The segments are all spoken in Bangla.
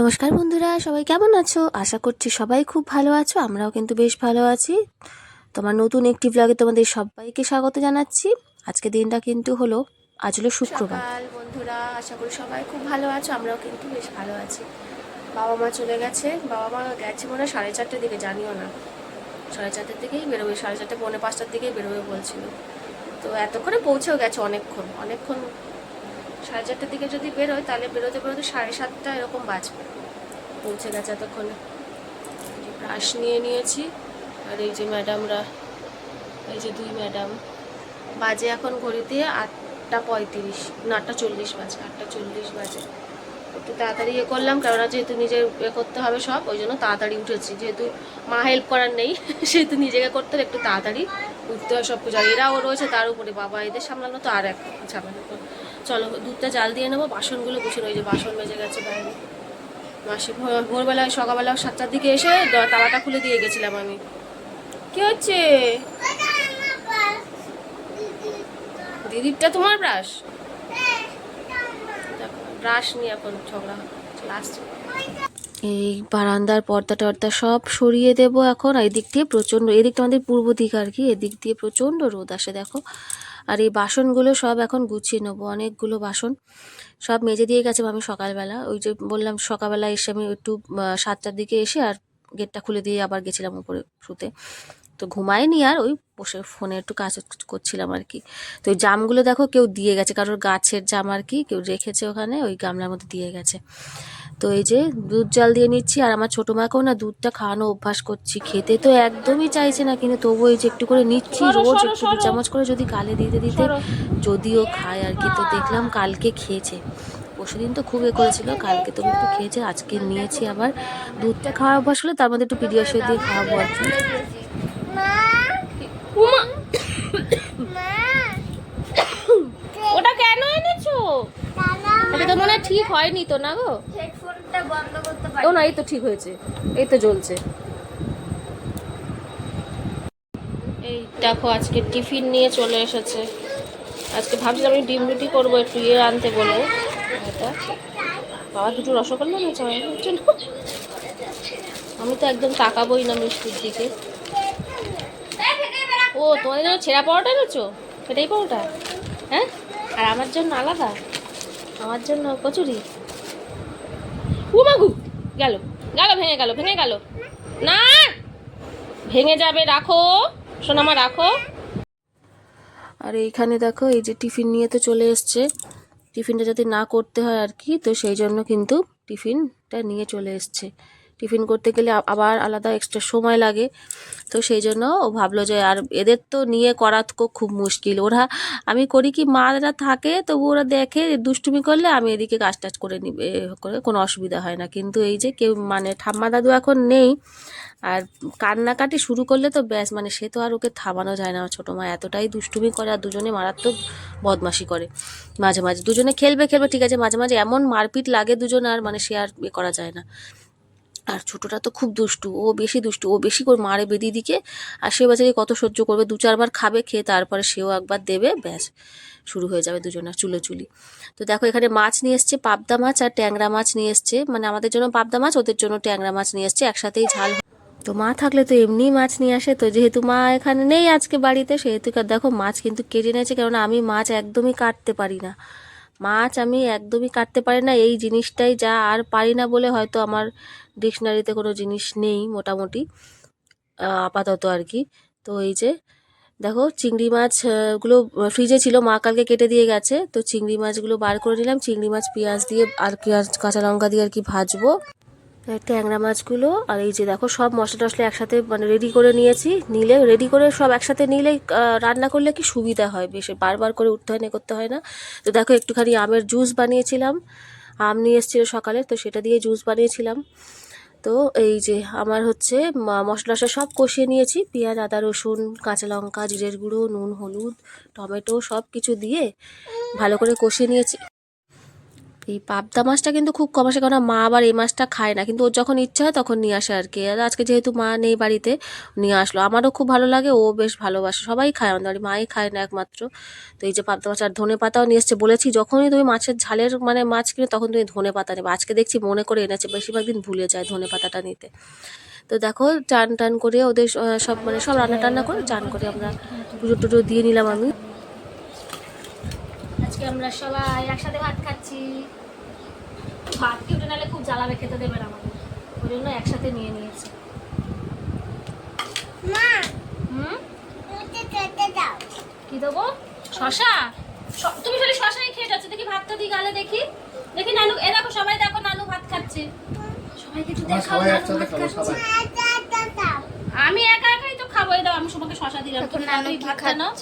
নমস্কার বন্ধুরা, সবাই কেমন আছো? আশা করছি সবাই খুব ভালো আছো, আমরাও কিন্তু বেশ ভালো আছি। তোমার নতুন একটি ব্লগে তোমাদের সবাইকে স্বাগত জানাচ্ছি। আজকে দিনটা কিন্তু হলো, আজ হলো শুক্রবার। বন্ধুরা, আশা করি সবাই খুব ভালো আছো, আমরাও কিন্তু বেশ ভালো আছি। বাবা মা চলে গেছে, বাবা মা গেছে মনে সাড়ে চারটের দিকে, জানিও না। সাড়ে চারটের দিকেই বেরোবে, সাড়ে চারটে, পৌনে পাঁচটার দিকেই বেরোবে বলছিল। তো এতক্ষণে পৌঁছেও গেছে অনেকক্ষণ অনেকক্ষণ সাড়ে চারটের দিকে যদি বেরোয়, তাহলে বেরোতে বেরোতে সাড়ে সাতটা এরকম বাজবে। পৌঁছে গেছে এতক্ষণে। ব্রাশ নিয়ে নিয়েছি, আর এই যে ম্যাডামরা, এই যে দুই ম্যাডাম। বাজে এখন ঘড়িতে আটটা পঁয়ত্রিশ, না, আটটা চল্লিশ বাজে, আটটা চল্লিশ বাজে। একটু তাড়াতাড়ি ইয়ে করলাম, কেননা যেহেতু নিজে এ করতে হবে সব, ওই জন্য তাড়াতাড়ি উঠেছি। যেহেতু মা হেল্প করার নেই, সেহেতু নিজেকে করতে একটু তাড়াতাড়ি উঠতে হয় সব কিছু এরাও রয়েছে, তার উপরে বাবা, এদের সামলানো তো আর এক ঝামেলা। চলো, দুধটা জাল দিয়ে নেব, বাসনগুলো গুছিয়ে ওই যে বাসন বেজে গেছে বাইরে। মাসি ভোর- ভোরবেলায় সকালবেলা সাতটার দিকে এসে তালাটা খুলে দিয়ে গেছিলাম আমি। কি হচ্ছে? দিদিরটা তোমার ব্রাশ? ব্রাশ নিয়ে এখন ঝগড়া লাস্ট এই বারান্দার পর্দা টর্দা সব সরিয়ে দেব এখন এদিক দিয়ে প্রচণ্ড এদিকটা আমাদের পূর্ব দিক আর কি, এদিক দিয়ে প্রচণ্ড রোদ আসে দেখো। আর এই বাসনগুলো সব এখন গুছিয়ে নেব, অনেকগুলো বাসন সব মেজে দিয়ে গেছে আমি সকালবেলা। ওই যে বললাম, সকালবেলা এসে আমি একটু সাতটার দিকে এসে আর গেটটা খুলে দিয়ে আবার গেছিলাম উপরে শুতে। তো ঘুমাইনি আর ওই বসে ফোনে একটু কাজ করছিলাম আর কি। তো ওই জামগুলো দেখো কেউ দিয়ে গেছে, কারোর গাছের জাম আর কি, কেউ রেখেছে ওখানে, ওই গামলার মধ্যে দিয়ে গেছে। তো এই যে দুধ জাল দিয়ে নিচ্ছি আর আমার ছোটো মাকেও না দুধটা খাওয়ানো অভ্যাস করছি। খেতে তো একদমই চাইছে না কিন্তু তবুও এই যে একটু করে নিচ্ছি রোজ একটু দু চামচ করে যদি কালে দিতে দিতে যদিও খায় আর কি তো দেখলাম কালকে খেয়েছে। পরশুদিন তো খুব এ করেছিল কালকে তো একটু খেয়েছে আজকে নিয়েছি আবার। দুধটা খাওয়া অভ্যাস হলে তার মধ্যে একটু পিডিয়াশয় দিয়ে খাওয়াবো আর কি। ওটা কেন এনেছো? এটা তো মনে হয় ঠিক হয়নি তো না গো? বন্ধ করতে ও না এই তো ঠিক হয়েছে। এই তো জ্বলছে। এই দেখো আজকে টিফিন নিয়ে চলে এসেছে। আজকে ভাবছিলাম আমি ডিম রুটি করব একটু ইয়ে আনতে বলব এটা? বাবা দুটো রসগোল্লা নিয়েছে আমার জন্য আমি তো একদম তাকাবোই না মিষ্টির দিকে। ও তোমাদের জন্য ছেঁড়া পরোটা এনেছো? সেটাই পরোটা? হ্যাঁ? আর আমার জন্য আলাদা? আমার জন্য কচুরি? উমাগু গেল গেল, ভেঙে গেল ভেঙে গেল। না, ভেঙে যাবে, রাখো, সোনামা, রাখো। আর এইখানে দেখো, এই যে টিফিন নিয়ে তো চলে এসছে। টিফিনটা যাতে না করতে হয় আর কি, তো সেই জন্য কিন্তু টিফিনটা নিয়ে চলে এসছে। টিফিন করতে গেলে আবার আলাদা এক্সট্রা সময় লাগে। তো সেই জন্য ও ভাবলো যে আর এদের তো নিয়ে করা খুব মুশকিল। ওরা, আমি করি কি মারা থাকে তবু ওরা দেখে দুষ্টুমি করলে আমি এদিকে কাজ টাজ করে নিবে করে কোনো অসুবিধা হয় না। কিন্তু এই যে কেউ মানে ঠাম্মা দাদু এখন নেই, আর কান্নাকাটি শুরু করলে তো ব্যাস মানে সে তো আর ওকে থামানো যায় না। ছোটো মা এতটাই দুষ্টুমি করে আর দুজনে মারাত্মক বদমাশি করে মাঝে মাঝে। দুজনে খেলবে খেলবে, ঠিক আছে, মাঝে মাঝে এমন মারপিট লাগে দুজন আর মানে সে আর করা যায় না। আর ছোটটা তো খুব দুষ্টু, ও বেশি দুষ্টু, ও বেশি করে মারে বেদি দিকে। আর সে বাচ্চাকে কত সহ্য করবে, দু চারবার খাবে, খেয়ে তারপরে সেও একবার দেবে, ব্যাস, শুরু হয়ে যাবে দুজনের চুলো চুলি তো দেখো, এখানে মাছ নিয়ে এসছে, পাবদা মাছ আর ট্যাংরা মাছ নিয়ে এসছে। মানে আমাদের জন্য পাবদা মাছ, ওদের জন্য ট্যাংরা মাছ নিয়ে এসছে, একসাথেই ঝাল তো মা থাকলে তো এমনি মাছ নিয়ে আসে, তো যেহেতু মা এখানে নেই আজকে বাড়িতে, সেহেতু দেখো, মাছ কিন্তু কেটে নিয়েছে, কেননা আমি মাছ একদমই কাটতে পারি না। মাছ আমি একদমই কাটতে পারি না। এই জিনিসটাই যা আর পারি না বলে হয়তো আমার ডিকশনারিতে কোনো জিনিস নেই মোটামুটি আপাতত আর কি। তো এই যে, দেখো চিংড়ি মাছগুলো ফ্রিজে ছিল, মা কালকে কেটে দিয়ে গেছে। তো চিংড়ি মাছগুলো বার করে নিলাম। চিংড়ি মাছ পেঁয়াজ দিয়ে আর পেঁয়াজ, কাঁচা লঙ্কা দিয়ে আর কি ভাজবো। ট্যাংরা মাছগুলো আর এই যে দেখো সব মশলা টশলা একসাথে মানে রেডি করে নিয়েছি। নিলে রেডি করে সব একসাথে নিলে রান্না করলে কি সুবিধা হয়? বেশি, বারবার করে উঠতে হয় না, করতে হয় না। তো দেখো একটুখানি আমের জুস বানিয়েছিলাম। আম নিয়ে এসেছিল সকালে, তো সেটা দিয়ে জুস বানিয়েছিলাম। তো এই যে আমার হচ্ছে মশলা টশলা সব কষিয়ে নিয়েছি। পেঁয়াজ, আদা, রসুন, কাঁচা লঙ্কা, জিরের গুঁড়ো, নুন, হলুদ, টমেটো সব কিছু দিয়ে ভালো করে কষিয়ে নিয়েছি। এই পাবদা মাছটা কিন্তু খুব কম আসে কারণ মা আবার এই মাছটা খায় না। কিন্তু ওর যখন ইচ্ছা হয় তখন নিয়ে আসে আর কি আর আজকে যেহেতু মা নেই বাড়িতে, নিয়ে আসলো। আমারও খুব ভালো লাগে, ও বেশ ভালোবাসে। সবাই খায় আমাদের বাড়ি মাই খায় না একমাত্র। তো এই যে পাবদা মাছ, আর ধনে পাতাও নিয়ে এসছে। বলেছি, যখনই তুমি মাছের ঝালের মানে মাছ কিনে, তখন তুমি ধনে পাতা নেবে। আজকে দেখছি মনে করে এনেছে, বেশিরভাগ দিন ভুলে যায় ধনে পাতাটা নিতে। তো দেখো, চান টান করে ওদের সব মানে সব রান্না টান্না করে চান করে আমরা পুজো টুজো দিয়ে নিলাম আমি। আজকে আমরা সবাই একসাথে ভাত খাচ্ছি। ভাত কি উঠে নাহলে খুব জ্বালাবে খেতে দেবে আমাদের। ওই জন্য একসাথে নিয়ে নিয়েছি। হুম? কি দেবো? শশা? তুমি খালি শশাই খেয়ে যাচ্ছ। দেখি ভাতটা দিই গালে দেখি। দেখি নানু এ দেখো সবাই দেখো নানু ভাত খাচ্ছে। সবাইকে একটু দেখাও নানু ভাত খাচ্ছে। আমি একা একাই তো খাব এই দাও আমি সবাইকে শশা দিলাম। তুমি ভাতটা নাও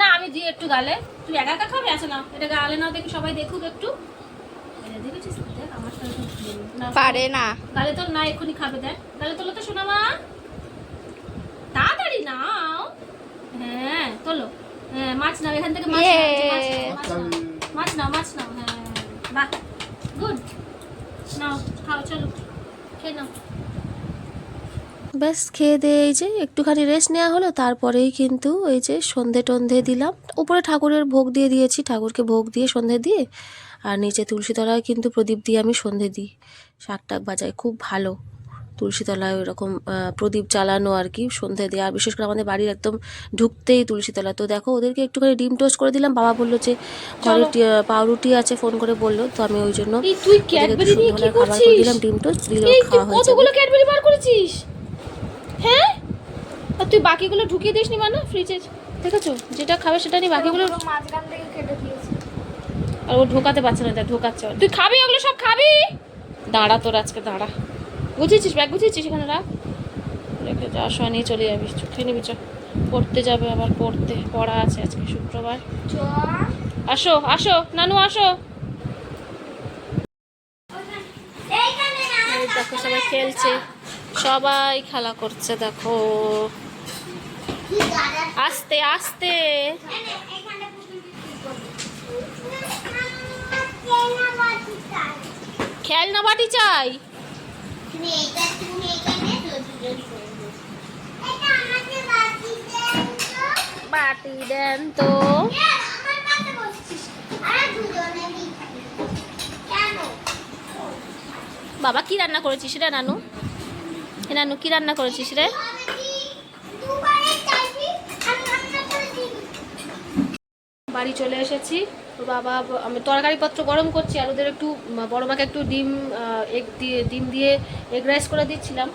না? আমি দিই একটু গালে। তুই একা একা খাবে? আছে না এটা গালে নাও দেখি সবাই দেখুক একটু। দেখেছিস পারে না। গালে তোর না এক্ষুনি খাবে দেখ। গালে তোলো তো শোনা মা। তাড়াতাড়ি নাও। হ্যাঁ তোলো। হ্যাঁ মাছ নাও এখান থেকে মাছ নাও, এই যে মাছ মাছ নাও। মাছ নাও মাছ নাও হ্যাঁ বাহ। গুড। নাও খাও চলো। খেয়ে নাও। ব্যাস খেয়ে দিয়ে এই যে একটুখানি রেস্ট নেওয়া হলো তারপরেই কিন্তু এই যে সন্ধে টন্ধে দিলাম। উপরে ঠাকুরের ভোগ দিয়ে দিয়েছি ঠাকুরকে ভোগ দিয়ে সন্ধে দিয়ে আর নিচে তুলসীতলায় কিন্তু প্রদীপ দিয়ে আমি সন্ধে দিই। শাক টাক বাজাই খুব ভালো। তুলসীতলায় ওরকম প্রদীপ জ্বালানো আর কি সন্ধে দিয়ে আর বিশেষ করে আমাদের বাড়ির একদম ঢুকতেই তুলসীতলা। তো দেখো ওদেরকে একটুখানি ডিম টোস্ট করে দিলাম। বাবা বলল যে ঘরে পাউরুটি আছে ফোন করে বলল। তো আমি ওই জন্য খাবার দিলাম ডিম টোস্ট দিলেও খাওয়া হয়েছে। কতগুলো ক্যাডবেরি বার করেছিস? হ্যাঁ? আর তুই বাকিগুলো ঢুকিয়ে দিসনি মানে ফ্রিজে দেখেছ? যেটা খাবে সেটা নিয়ে বাকিগুলো মাঝখান থেকে কেটে দিয়েছি। আর ও ঢোকাতে পারছে না দেখ ঢোকাচ্ছে। তুই খাবি ওগুলো সব? খাবি? দাঁড়া তোর আজকে দাঁড়া। গুছিয়েছিস? ব্যাগ গুছিয়েছিস এখানে? রাখ। রেখে যাওয়ার সময় নিয়ে চলে যাবি। চ, খেয়ে নিবি চ। পড়তে যাবে আবার পড়তে। পড়া আছে আজকে শুক্রবার। আসো আসো নানু আসো। সবাই খেলছে। সবাই খেলা করছে, দেখো। আস্তে আস্তে। খেলনা বাটি চাই। বাটি দেন তো। বাবা, কি রান্না করেছিস রে নানু? নানু, কি রান্না করেছিস রে? বাড়ি চলে এসেছি। বাবা, আমি তরকারিপত্র গরম করছি আর ওদের একটু, বড় মাকে একটু ডিম এগ দিয়ে, ডিম দিয়ে এগ রাইস করে দিচ্ছিলাম।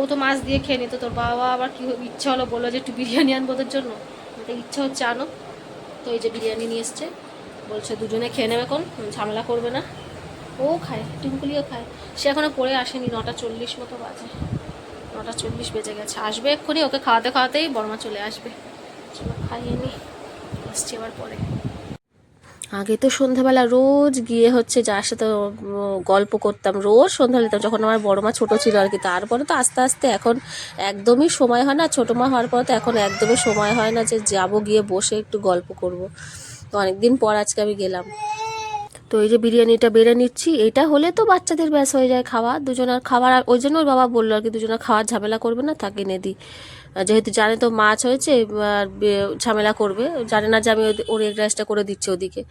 ও তো মাছ দিয়ে খেয়ে নিত। তোর বাবা আবার কি ইচ্ছা হলো বলল যে একটু বিরিয়ানি আনব জন্য? ইচ্ছা হচ্ছে আনো। তো এই যে বিরিয়ানি নিয়ে এসছে। বলছে, দুজনে খেয়ে নেবে এখন, ঝামেলা করবে না। ও খায় টুনকুলিও খায়। সে এখনও পড়ে আসেনি, নটা চল্লিশ মতো বাজে। নটা চল্লিশ বেজে গেছে। আসবে এক্ষুনি, ওকে খাওয়াতে খাওয়াতেই বর্মা চলে আসবে। চলো খাইয়ে নি, আসছি আবার পরে। আগে তো সন্ধ্যাবেলা রোজ গিয়ে হচ্ছে যার সাথে গল্প করতাম, রোজ সন্ধ্যা দিতাম যখন আমার বড় মা ছোটো ছিল আর কি, তারপরে তো আস্তে আস্তে এখন একদমই সময় হয় না। ছোটো মা হওয়ার পরে তো এখন একদমই সময় হয় না যে যাব গিয়ে বসে একটু গল্প করব। তো অনেকদিন পর আজকে আমি গেলাম। তো এই যে বিরিয়ানিটা বেড়ে নিচ্ছি, এটা হলে তো বাচ্চাদের ব্যাস হয়ে যায় খাওয়া। দুজনের খাবার আর ওই জন্য ওর বাবা বলল আর কি, দুজনের খাওয়ার ঝামেলা করবে না, তাকে এনে দিই। যেহেতু জানে তো মাছ হয়েছে আর ঝামেলা করবে। জানে না যে আমি ওর এগ রাইসটা করে দিচ্ছি ওদিকে।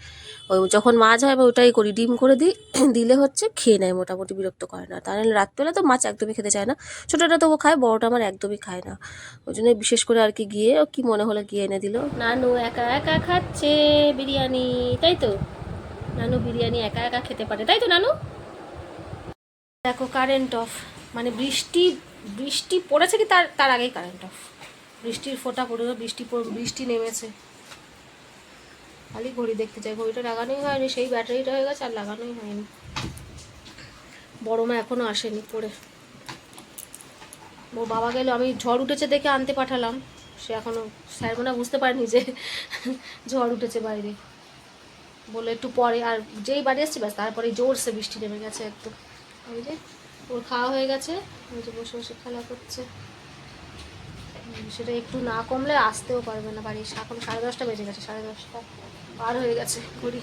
ওই যখন মাছ হয়, আমি ওটাই করি, ডিম করে দিই। দিলে হচ্ছে খেয়ে নেয়, মোটামুটি বিরক্ত করে না। তাহলে রাত্রেবেলা তো মাছ একদমই খেতে চায় না। ছোটোটা তবু খায়, বড়োটা আমার একদমই খায় না। ওই জন্য বিশেষ করে আর কি গিয়ে কি মনে হলো গিয়ে এনে দিল। নানু একা একা খাচ্ছে বিরিয়ানি, তাই তো? নানু বিরিয়ানি একা একা খেতে পারে। তাই তো, নানু? দেখো কারেন্ট অফ মানে বৃষ্টি বৃষ্টি পড়েছে কি তার তার আগেই কারেন্ট অফ বৃষ্টির ফোঁটা পড়ে বৃষ্টি বৃষ্টি নেমেছে। খালি ঘড়ি দেখতে চাই। ঘড়িটা লাগানোই হয়নি, সেই ব্যাটারিটা হয়ে গেছে, আর লাগানোই হয়নি। বড় মা এখনও আসেনি পড়ে। ও বাবা গেল, আমি ঝড় উঠেছে দেখে আনতে পাঠালাম। সে এখনও, স্যার মনে বুঝতে পারেনি যে ঝড় উঠেছে বাইরে। বলে একটু পরে। আর যেই বাড়ি এসছে ব্যাস, তারপরে জোরসে বৃষ্টি নেমে গেছে একদম। ওই যে, ওর খাওয়া হয়ে গেছে। ওই যে বসে বসে খেলা করছে। সেটা একটু না কমলে আসতেও পারবে না বাড়ি এখন সাড়ে দশটা বেজে গেছে, সাড়ে দশটা পার হয়ে গেছে ঘড়ি।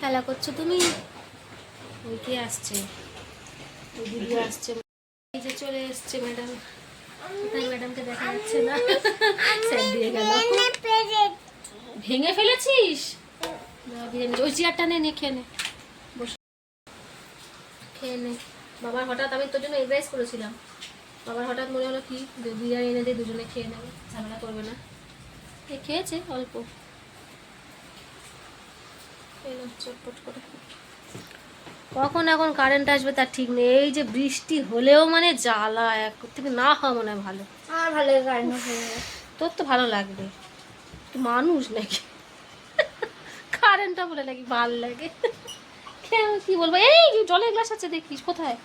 খেলা করছ তুমি? ওই কে আসছে? ওই দিদি আসছে। এই যে চলে এসছে ম্যাডাম। কোথায় ম্যাডামকে দেখা যাচ্ছে না? ভেঙে ফেলেছিস? বিরিয়ানি ওই চেয়ারটা নে খেয়ে নে। বসে। খেয়ে নে। বাবার হঠাৎ আমি তোর জন্য এডভাইস করেছিলাম। বাবার হঠাৎ মনে হলো কি বিরিয়ানি এনে দিয়ে দুজনে খেয়ে নেবে। ঝামেলা করবে না। এ খেয়েছে অল্প। চটপট করে। কখন এখন কারেন্ট আসবে তার ঠিক নেই। এই যে বৃষ্টি হলেও মানে জ্বালা এক থেকে না হওয়া মনে হয় ভালো। আমার ভালো কারেন্ট তোর তো ভালো লাগবে। মানুষ নাকি? কারেন্টটা বলে নাকি ভালো লাগে। কেন কি বলব? এই জলের গ্লাস আছে দেখিস কোথায়?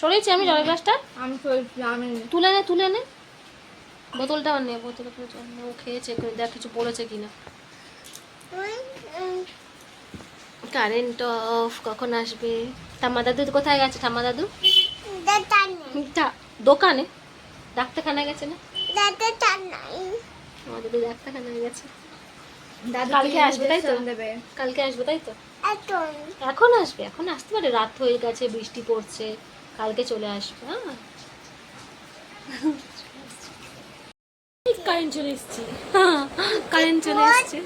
সরেছি আমি জলের গ্লাসটা আমি তো আমি তুলে নে তুলে নে। বোতলটাও নে বোতলে করে জল নে। ও খেয়েছে দেখ কিছু পড়েছে কিনা। কারেন্ট অফ কখন আসবে? ঠাম্মা দাদু কোথায় গেছে ঠাম্মা দাদু? দোকানে। ডাক্তারখানায় গেছে না? ডাক্তারখানায় গেছে। কালকে আসবে তাই তো? কালকে আসবে তাই তো? এখন। আসবে এখন আসতে পারে। রাত হয়ে গেছে বৃষ্টি পড়ছে। কালকে চলে আসবে হ্যাঁ। কারেন্ট চলে এসছে। কারেন্ট চলে এসছে।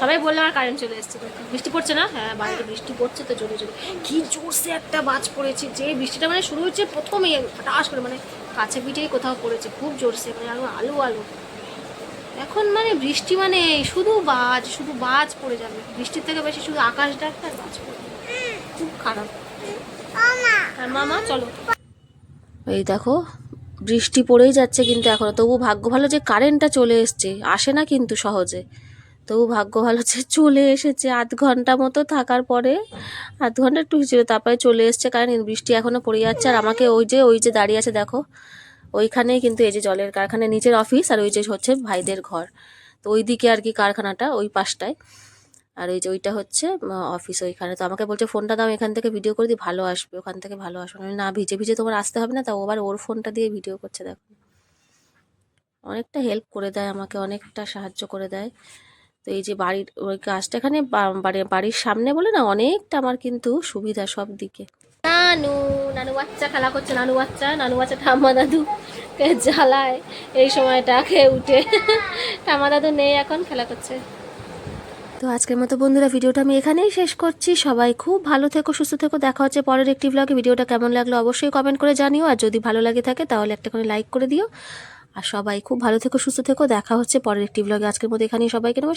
সবাই বললাম আর কারেন্ট চলে এসছে। বৃষ্টি পড়ছে না? হ্যাঁ বাইরে বৃষ্টি পড়ছে তো জোরে জোরে। কি জোরসে একটা বাজ পড়েছে। যে বৃষ্টিটা মানে শুরু হচ্ছে প্রথমেই হঠাৎ করে মানে কাছে পিঠেই কোথাও পড়েছে। খুব জোরসে মানে আলু আলু আলু। এখন মানে বৃষ্টি মানে শুধু বাজ শুধু বাজ পড়ে যাবে। বৃষ্টির থেকে বেশি শুধু আকাশ ডাকতে আর বাজ পড়ে খুব খারাপ। আর মামা, চলো। এই দেখো, বৃষ্টি পড়েই যাচ্ছে কিন্তু এখনও। তবু ভাগ্য ভালো যে কারেন্টটা চলে এসছে। আসে না কিন্তু সহজে। তবু ভাগ্য ভালো যে চলে এসেছে। আধ ঘণ্টা মতো থাকার পরে আধ ঘণ্টা একটু ছিল তারপরে চলে এসছে। কারণ বৃষ্টি এখনও পড়ে যাচ্ছে। আর আমাকে ওই যে ওই যে দাঁড়িয়ে আছে, দেখো। ওইখানেই কিন্তু এই যে জলের কারখানার নিচের অফিস আর ওই যে হচ্ছে ভাইদের ঘর। তো ওই দিকে আর কি কারখানাটা, ওই পাশটায়। আর ওই যে ওইটা হচ্ছে অফিস ওইখানে। তো আমাকে বলছে, ফোনটা দাও, এখান থেকে ভিডিও করে দিই, ভালো আসবে, ওখান থেকে ভালো আসবে। না, ভিজে ভিজে তোমার আসতে হবে না। তা আবার ওর ফোনটা দিয়ে ভিডিও করছে, দেখো। অনেকটা হেল্প করে দেয় আমাকে, অনেকটা সাহায্য করে দেয়। তো এই যে বাড়ির, ওই কাজটা এখানে বাড়ির সামনে বলে না, অনেকটা আমার কিন্তু সুবিধা সব দিকে নানু। বাচ্চা খেলা করছে নানু বাচ্চা নানু বাচ্চা ঠাম্মা দাদু জ্বালায়, এই সময়টা খেয়ে উঠে। ঠাম্মা দাদু নেই এখন, খেলা করছে। তো আজকের মতো বন্ধুরা, ভিডিওটা আমি এখানেই শেষ করছি। সবাই খুব ভালো থেকো, সুস্থ থেকো। দেখা হচ্ছে পরের একটি ব্লগে ভিডিওটা কেমন লাগল অবশ্যই কমেন্ট করে জানিও। আর যদি ভালো লাগে থাকে, তাহলে একটা করে লাইক করে দিও। আর সবাই খুব ভালো থেকো, সুস্থ থেকো। দেখা হচ্ছে পরের একটি ব্লগে আজকের মতো এখানেই সবাইকে নমস্কার।